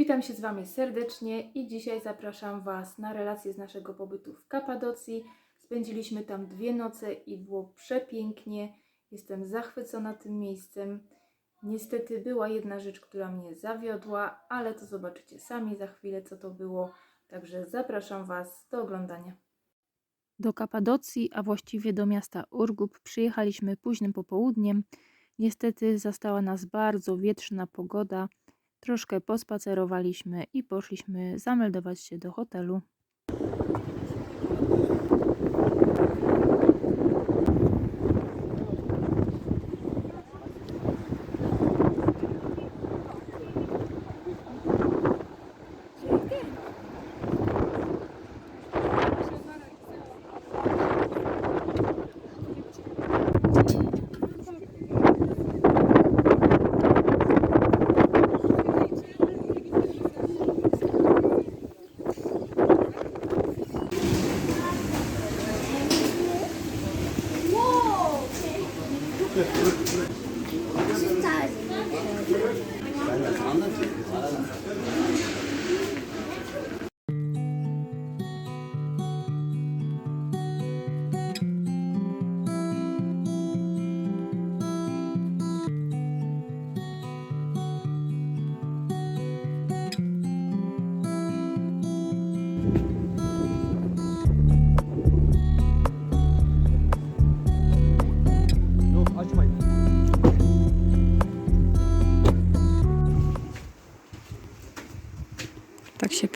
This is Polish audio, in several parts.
Witam się z Wami serdecznie i dzisiaj zapraszam Was na relację z naszego pobytu w Kapadocji. Spędziliśmy tam dwie noce i było przepięknie. Jestem zachwycona tym miejscem. Niestety była jedna rzecz, która mnie zawiodła, ale to zobaczycie sami za chwilę, co to było. Także zapraszam Was do oglądania. Do Kapadocji, a właściwie do miasta Urgup, przyjechaliśmy późnym popołudniem. Niestety zastała nas bardzo wietrzna pogoda. Troszkę pospacerowaliśmy i poszliśmy zameldować się do hotelu.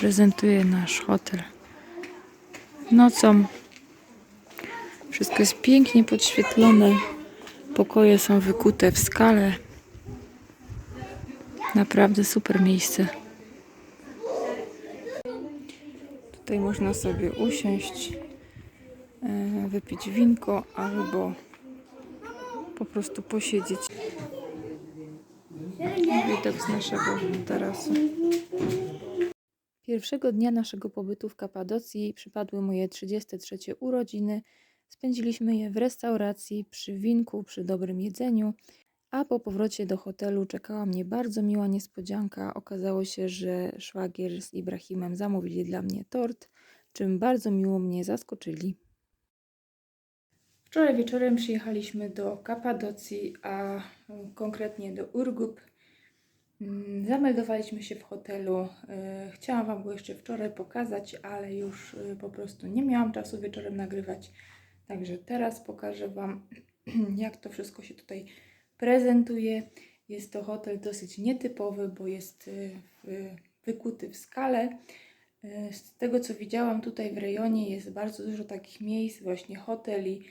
Prezentuje nasz hotel. Nocą wszystko jest pięknie podświetlone. Pokoje są wykute w skale. Naprawdę super miejsce. Tutaj można sobie usiąść, e, wypić winko albo po prostu posiedzieć. Widok z naszego tarasu. Pierwszego dnia naszego pobytu w Kapadocji przypadły moje 33 urodziny. Spędziliśmy je w restauracji, przy winku, przy dobrym jedzeniu, a po powrocie do hotelu czekała mnie bardzo miła niespodzianka. Okazało się, że szwagier z Ibrahimem zamówili dla mnie tort, czym bardzo miło mnie zaskoczyli. Wczoraj wieczorem przyjechaliśmy do Kapadocji, a konkretnie do Urgup. Mm, Zameldowaliśmy się w hotelu. E, Chciałam Wam go jeszcze wczoraj pokazać, ale już e, po prostu nie miałam czasu wieczorem nagrywać. Także teraz pokażę Wam, jak to wszystko się tutaj prezentuje. Jest to hotel dosyć nietypowy, bo jest w- wykuty w skale. Z tego co widziałam tutaj w rejonie jest bardzo dużo takich miejsc, właśnie hoteli,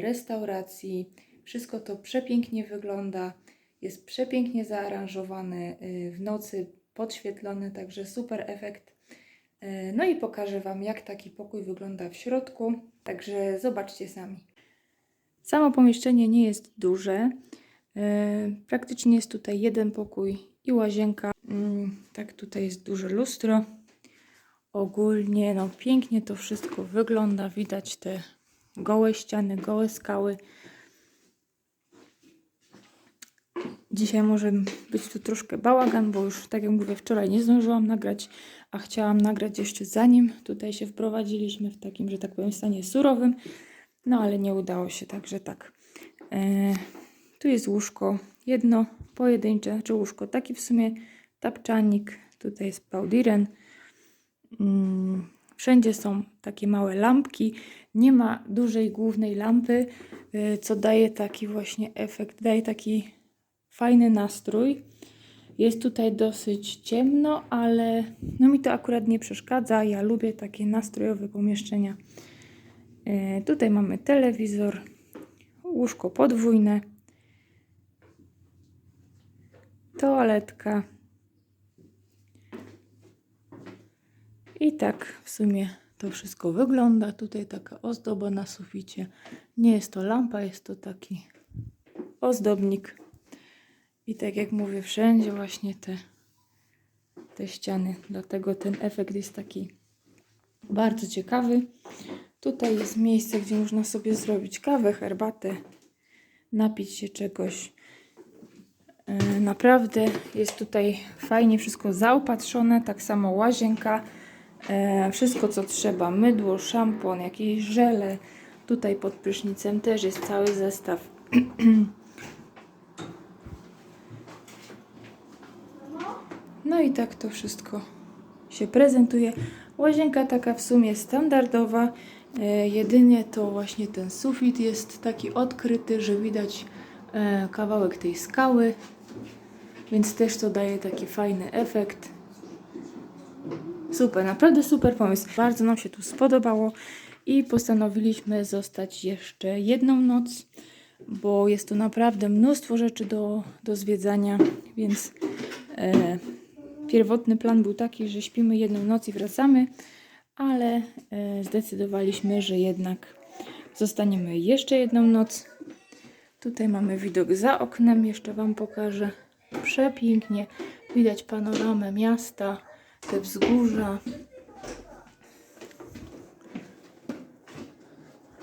restauracji. Wszystko to przepięknie wygląda. Jest przepięknie zaaranżowany y, w nocy, podświetlony, także super efekt. Y, No i pokażę Wam, jak taki pokój wygląda w środku. Także zobaczcie sami. Samo pomieszczenie nie jest duże. Y, Praktycznie jest tutaj jeden pokój i łazienka. Mm, Tak, tutaj jest duże lustro. Ogólnie, no pięknie to wszystko wygląda. Widać te gołe ściany, gołe skały. Dzisiaj może być tu troszkę bałagan, bo już tak jak mówię, wczoraj nie zdążyłam nagrać, a chciałam nagrać jeszcze zanim tutaj się wprowadziliśmy w takim, że tak powiem, stanie surowym. No ale nie udało się, także tak. E, tu jest łóżko, jedno pojedyncze, znaczy łóżko, taki w sumie tapczanik. Tutaj jest paudiren. Mm, Wszędzie są takie małe lampki. Nie ma dużej głównej lampy, y, co daje taki właśnie efekt, daje taki fajny nastrój. Jest tutaj dosyć ciemno, ale no mi to akurat nie przeszkadza. Ja lubię takie nastrojowe pomieszczenia. Y, Tutaj mamy telewizor, łóżko podwójne, toaletka. I tak w sumie to wszystko wygląda. Tutaj taka ozdoba na suficie. Nie jest to lampa, jest to taki ozdobnik. I tak jak mówię, wszędzie właśnie te, te ściany. Dlatego ten efekt jest taki bardzo ciekawy. Tutaj jest miejsce, gdzie można sobie zrobić kawę, herbatę, napić się czegoś. E, Naprawdę jest tutaj fajnie wszystko zaopatrzone, tak samo łazienka, e, wszystko co trzeba, mydło, szampon, jakieś żele. Tutaj pod prysznicem też jest cały zestaw. No i tak to wszystko się prezentuje. Łazienka taka w sumie standardowa, e, jedynie to właśnie ten sufit jest taki odkryty, że widać e, kawałek tej skały, więc też to daje taki fajny efekt. Super, naprawdę super pomysł. Bardzo nam się tu spodobało i postanowiliśmy zostać jeszcze jedną noc, bo jest tu naprawdę mnóstwo rzeczy do, do zwiedzania, więc e, pierwotny plan był taki, że śpimy jedną noc i wracamy, ale e, zdecydowaliśmy, że jednak zostaniemy jeszcze jedną noc. Tutaj mamy widok za oknem, jeszcze Wam pokażę. Przepięknie, widać panoramę miasta, te wzgórza.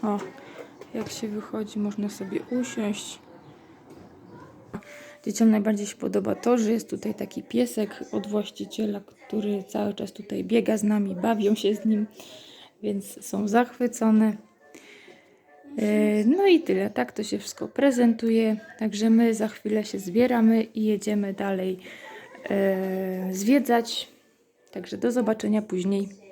O, jak się wychodzi, można sobie usiąść. Dzieciom najbardziej się podoba to, że jest tutaj taki piesek od właściciela, który cały czas tutaj biega z nami, bawią się z nim, więc są zachwycone. E, No i tyle, tak to się wszystko prezentuje. Także my za chwilę się zbieramy i jedziemy dalej e, zwiedzać. Także do zobaczenia później.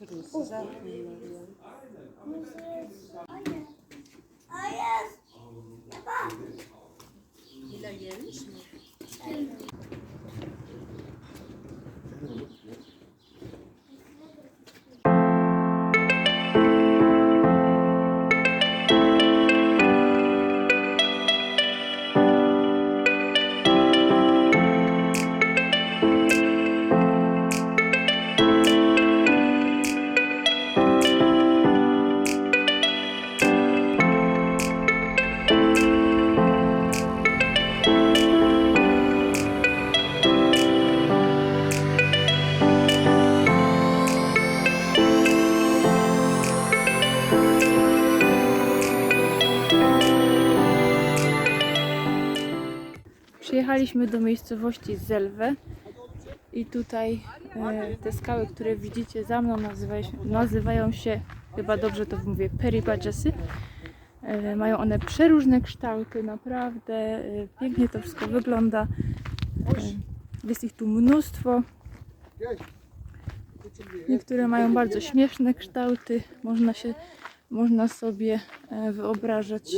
Uçurun size atın ya. Ayaz. Ayaz. Yaba. Hilal gelmiş mi? Evet. Przyjechaliśmy do miejscowości Zelwe i tutaj e, te skały, które widzicie za mną nazywają się, nazywają się chyba dobrze to mówię, peribadżesy. E, mają one przeróżne kształty, naprawdę e, pięknie to wszystko wygląda. E, jest ich tu mnóstwo. Niektóre mają bardzo śmieszne kształty. Można się, można sobie e, wyobrażać.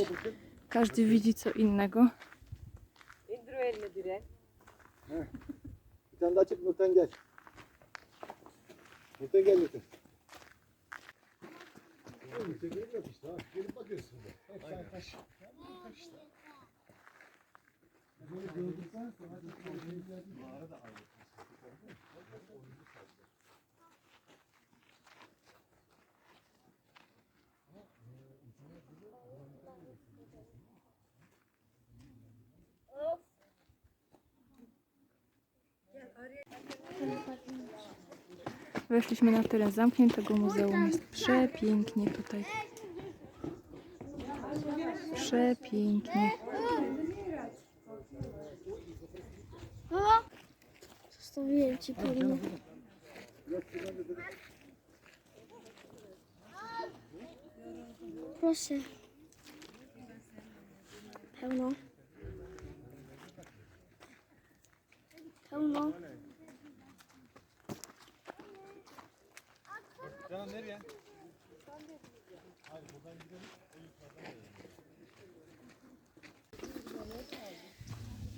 Każdy widzi co innego. Benim elini diren. Heh. Bir tane daha çık Nurten gel. Nurten gel Nurten. Nurten gelip yok işte ha. Gelip bakıyorsun da. Hep sen kaç. Kaç işte. Böyle gördükten sonra... Bu arada ayrı. Weszliśmy na teren zamkniętego muzeum. Jest przepięknie tutaj. Przepięknie. Zostawiłem ci pełno. Proszę. Pełno. Pełno. Canan nereye?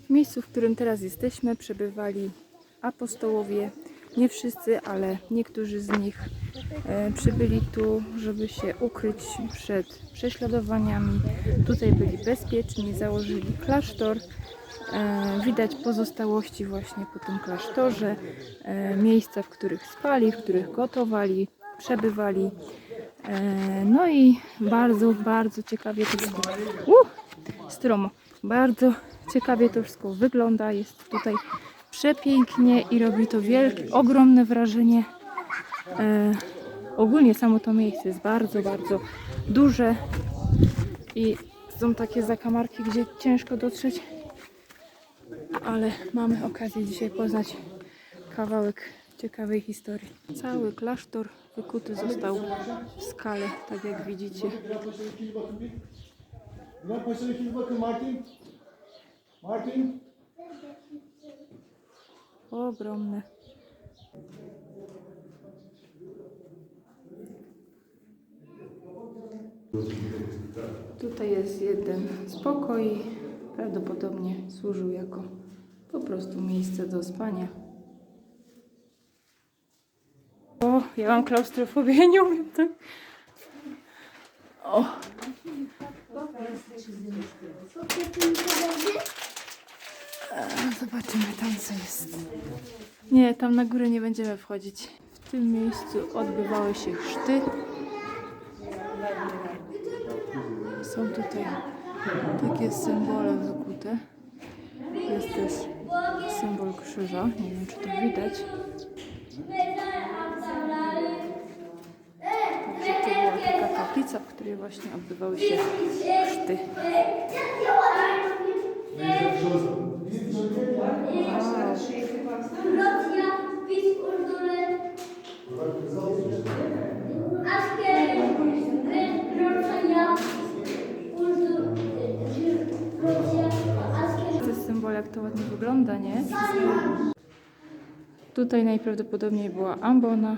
W miejscu, w którym teraz jesteśmy, przebywali apostołowie. Nie wszyscy, ale niektórzy z nich e, przybyli tu, żeby się ukryć przed prześladowaniami. Tutaj byli bezpieczni, założyli klasztor. E, widać pozostałości właśnie po tym klasztorze, e, miejsca, w których spali, w których gotowali, przebywali. E, No i bardzo, bardzo ciekawie to wszystko. Uh, stromo. Bardzo ciekawie to wszystko wygląda. Jest tutaj przepięknie i robi to wielkie, ogromne wrażenie. E, ogólnie samo to miejsce jest bardzo, bardzo duże i są takie zakamarki, gdzie ciężko dotrzeć, ale mamy okazję dzisiaj poznać kawałek ciekawej historii. Cały klasztor wykuty został w skale, tak jak widzicie. Ogromne. Tutaj jest jeden z pokoi. Prawdopodobnie służył jako po prostu miejsce do spania. O, ja mam klaustrofobię, nie umiem tak. O, zobaczymy tam co jest. Nie, tam na górę nie będziemy wchodzić. W tym miejscu odbywały się chrzty. Są tutaj takie symbole wykute. Jest też symbol krzyża. Nie wiem, czy to widać. Także to była taka kaplica, w której właśnie odbywały się chrzty. To jest symbol, jak to ładnie wygląda, nie? Tutaj najprawdopodobniej była ambona.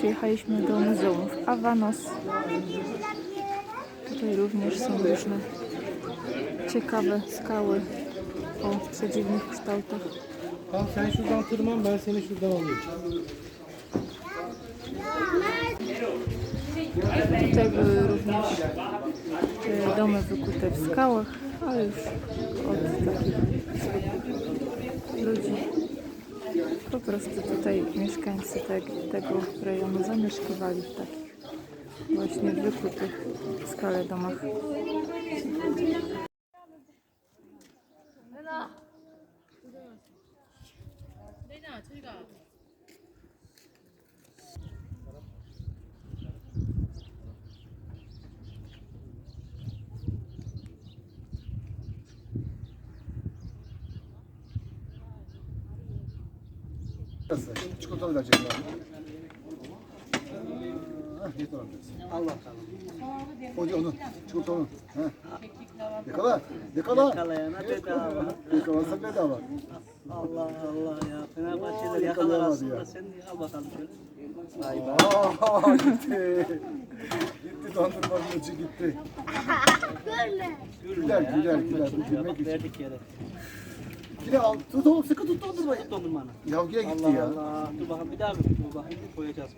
Przyjechaliśmy do muzeum w. Tutaj również są różne ciekawe skały o przedziwnych kształtach. Tutaj były również e, domy wykute w skałach, ale już od takich ludzi. Po prostu tutaj mieszkańcy te, tego rejonu zamieszkiwali w takich właśnie wykutych w skale domach. Onun. Ha. Yakala, yakala. Yakalayana bedava. Yakalansa bedava. Allah Allah ya. Fenerbahçeler Aa, yakalar aslında. ya. Sen de al bakalım şöyle. Vay be. Aa, gitti. gitti dondurmacı gitti. Güler, güler, güler. Bu gülmek için. verdik yere. Yine al, tut oğlum sıkı tut dondurmayı. Tut dondurmanı. Yavguya gitti Allah ya. Allah. Dur bakalım bir daha bir dur bakayım. Bir koyacağız.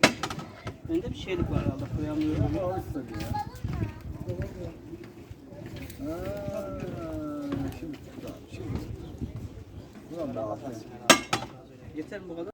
Bende bir şeylik var herhalde. Koyamıyorum. Tabii ya. Şimdi, şimdi. Yeter mi bu kadar?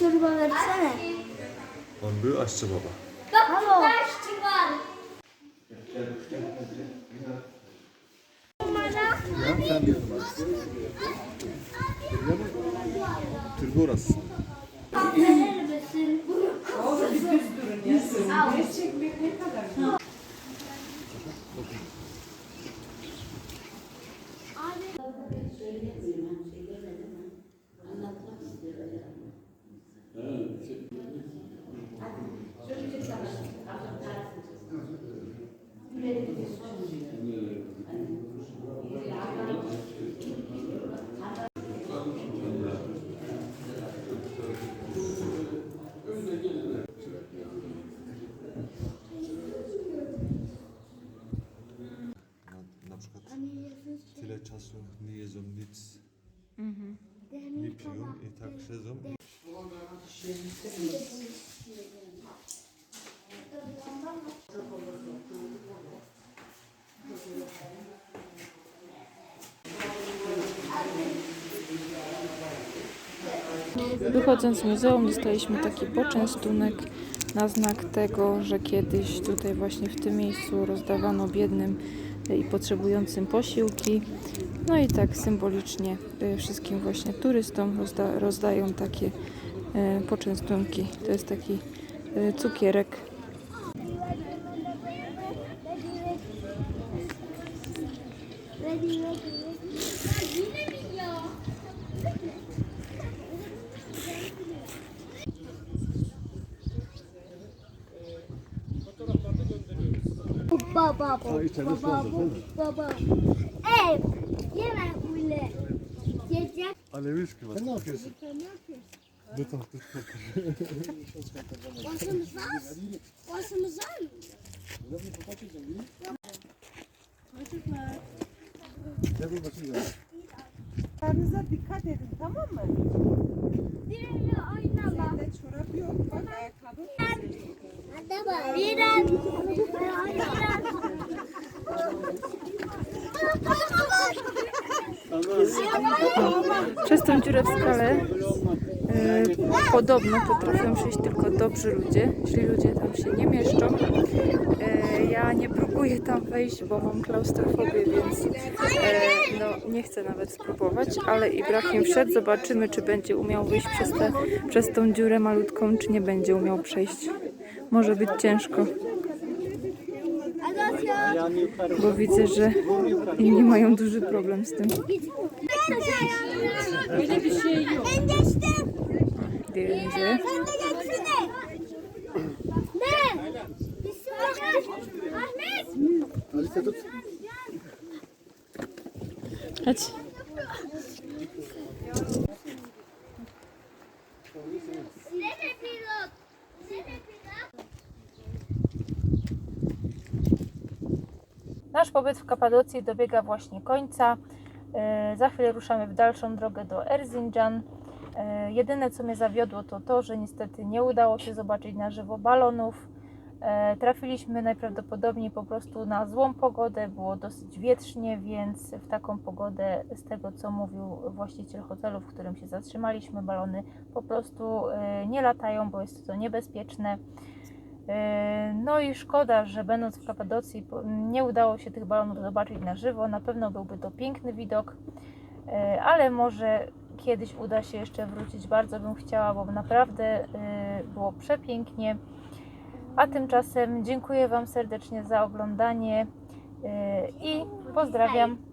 Çorba versene. Lan bu aşçı baba. Nie jedzą nic, nie piją i tak siedzą. Wychodząc z muzeum dostaliśmy taki poczęstunek na znak tego, że kiedyś tutaj właśnie w tym miejscu rozdawano biednym i potrzebującym posiłki. No i tak symbolicznie y, wszystkim właśnie turystom rozda rozdają takie y, poczęstunki. To jest taki y, cukierek. Ready, ready, ready. baba bu, baba bu, baba. Ev, yeme bile. Yiyecek. Alevi iski var. Sen ne yapıyorsun? Sen ne yapıyorsun? Dur tamam dur. Başımız var. Başımız var? Çocuklar. Gel dikkat edin tamam mı? Bir Direnle oynama. Sende çorap yok bak ayakkabı. Anne bak. Przez tą dziurę w skale y, podobno potrafią przejść tylko dobrzy ludzie. Źli ludzie tam się nie mieszczą. Y, ja nie próbuję tam wejść, bo mam klaustrofobię, więc y, no, nie chcę nawet spróbować, ale Ibrahim wszedł. Zobaczymy, czy będzie umiał wyjść przez, te, przez tą dziurę malutką, czy nie będzie umiał przejść. Może być ciężko, bo widzę, że inni mają duży problem z tym. Öyle bir şey yok. Ben geçtim. Diğerince. Sen de geçsene. Ne? Bismillah. Ahmet. Alice tut. Chodź. Nasz pobyt w Kapadocji dobiega właśnie końca. E, Za chwilę ruszamy w dalszą drogę do Erzincan. E, Jedyne co mnie zawiodło to to, że niestety nie udało się zobaczyć na żywo balonów. E, Trafiliśmy najprawdopodobniej po prostu na złą pogodę, było dosyć wietrznie, więc w taką pogodę, z tego co mówił właściciel hotelu, w którym się zatrzymaliśmy, balony po prostu nie latają, bo jest to niebezpieczne. E, No i szkoda, że będąc w Kapadocji nie udało się tych balonów zobaczyć na żywo. Na pewno byłby to piękny widok, e, ale może kiedyś uda się jeszcze wrócić. Bardzo bym chciała, bo naprawdę e, było przepięknie. A tymczasem dziękuję Wam serdecznie za oglądanie i pozdrawiam.